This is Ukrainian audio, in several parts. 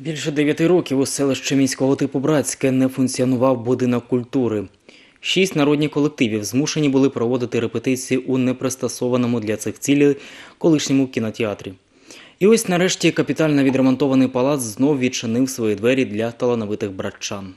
Більше дев'яти років у селищі міського типу Братське не функціонував будинок культури. Шість народних колективів змушені були проводити репетиції у непристосованому для цих цілей колишньому кінотеатрі. І ось нарешті капітально відремонтований палац знов відчинив свої двері для талановитих братчан.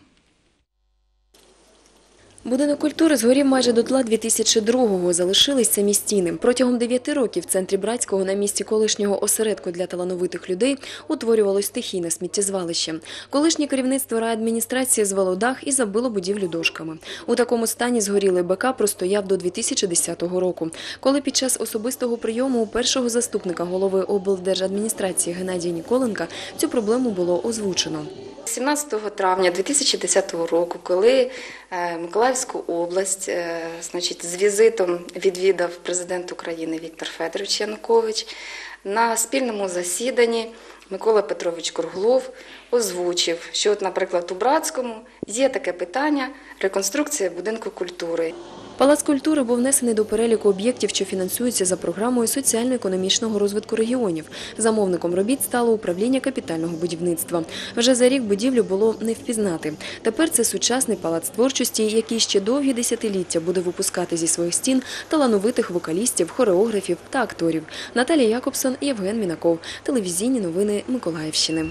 Будинок культури згорів майже дотла 2002-го. Залишились самі стіни. Протягом 9 років в центрі Братського на місці колишнього осередку для талановитих людей утворювалось стихійне сміттєзвалище. Колишнє керівництво райадміністрації звело дах і забило будівлю дошками. У такому стані згорілий БК простояв до 2010 року, коли під час особистого прийому у першого заступника голови облдержадміністрації Геннадія Ніколенка цю проблему було озвучено. 17 травня 2010 року, коли е, Миколаївську область е, значить, з візитом відвідав президент України Віктор Федорович Янукович, на спільному засіданні Микола Петрович Круглов озвучив, що, от, наприклад, у Братському є таке питання реконструкція будинку культури. Палац культури був внесений до переліку об'єктів, що фінансуються за програмою соціально-економічного розвитку регіонів. Замовником робіт стало управління капітального будівництва. Вже за рік будівлю було не впізнати. Тепер це сучасний палац творчості, який ще довгі десятиліття буде випускати зі своїх стін талановитих вокалістів, хореографів та акторів. Наталія Якобсон, Євген Мінаков. Телевізійні новини Миколаївщини.